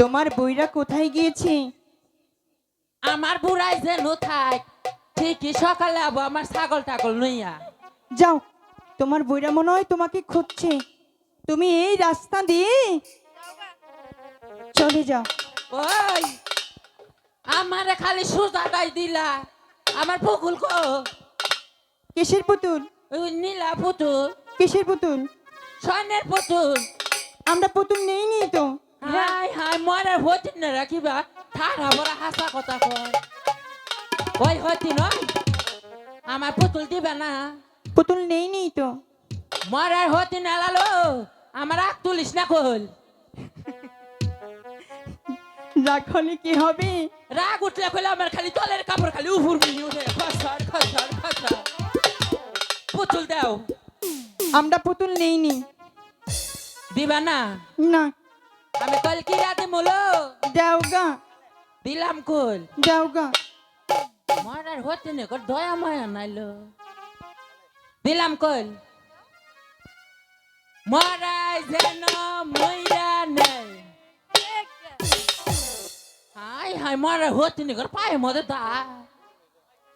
তোমার বইরা কোথায় গিয়েছে? আমার বুড়াই যে থাক ঠিকই সকালে আবো আমার ছাগল টাগল নইয়া যাও তোমার বইরা মনে হয় তোমাকে খুঁজছে। তুমি এই রাস্তা দিয়ে চলে যাও। ওই আমারে খালি সুজাটাই দিলা। আমার পুকুল কো? কিসের পুতুল? ওই নীলা পুতুল। কিসের পুতুল? স্বর্ণের পুতুল। আমরা পুতুল নেই নি তো। হাই হাই মরে হতি না রাখিবা। ঠাড়া বড় হাসা কথা কয়। ওই হতি নয়? আমার পুতুল দিবে না। পুতুল নেই নি তো। মরার হতি না লালো আমার আগ তুলিস না কল রাখলে কি হবে? রাগ উঠলে কইলে আমার খালি তলের কাপড় খালি উফুর মিহি উঠে। খসর খসর খসর। পুতুল দাও। আমরা পুতুল নেই নি দিবা না? না। আমি কল কি রাতে মলো? যাও গা। দিলাম কল যাও গা। মরার হতে নে কর দয়া মায়া নাইলো। দিলাম কল মরাই যেন মইরা নাই। হাই হাই মরার হতে নে কর পায়ে মধ্যে দা।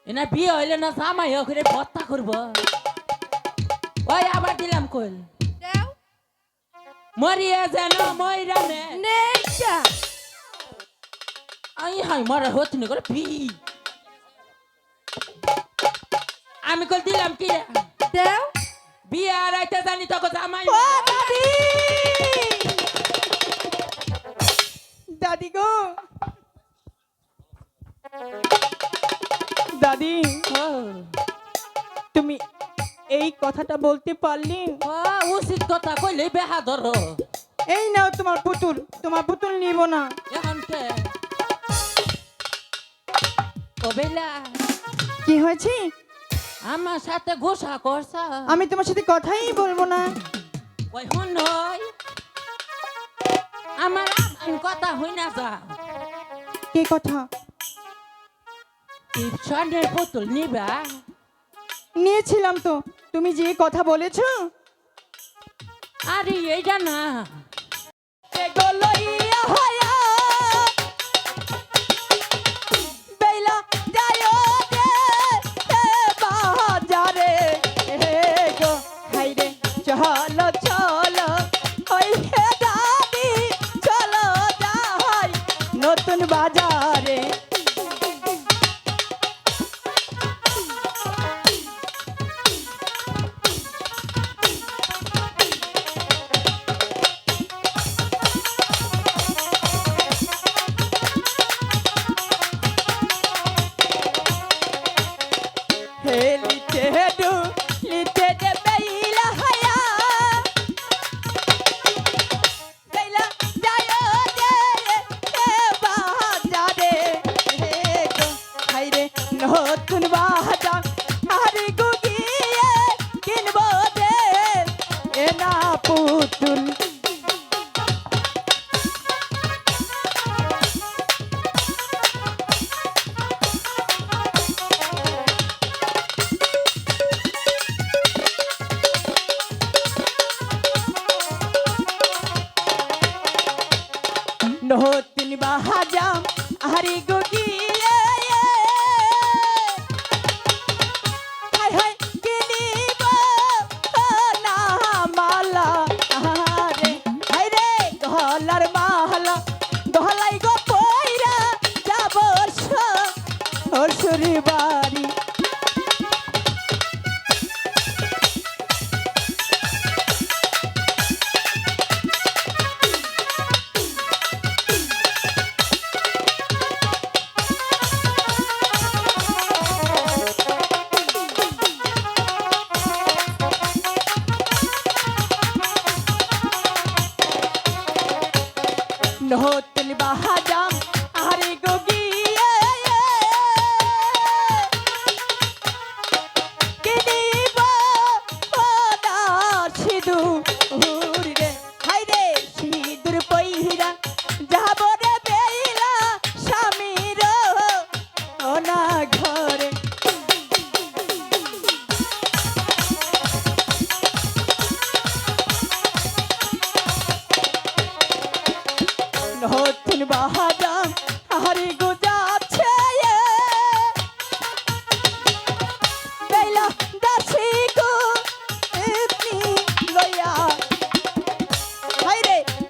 এনা বিয়ে হইলে না জামাই ওখানে ভত্তা করব। ওই আবার দিলাম কল মরিয়া যেন মইরা নেই আই হাই মরার হতে নে কর বি আমি কল দিলাম কি রে? দেও। বিয়ে আর আইতে জানি তোকে জামাই ও দাদি! দাদি গো। দাদি তুমি এই কথাটা বলতে পারলে? ও, উচিত কথা কইলে বেহা ধরো এই নাও তোমার পুতুল তোমার পুতুল নিব না। এখন কে? হয়েছে? আমার সাথে গোসা করছ। আমি তোমার সাথে কথাই বলব না। ওই হন নয় আমার কথা হই না যা। কি কথা? পুতুল নিবা। নিয়েছিলাম তো। তুমি যে কথা বলেছ। আরে এইটা না। চলো চলো। নতুন বাহাজাম হারি গগিয়ে হাই হাই কিনিব না মালা। আরে হাই রে, গলার মালা। গলাই গো পয়রা যাব শ্বশুর বাড়ি। নতুন বাহাজাম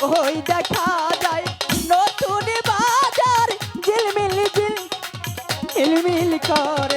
ওই দেখা যায় নতুন বাজার ঝিলমিল ঝিল ঝিলমিল কর।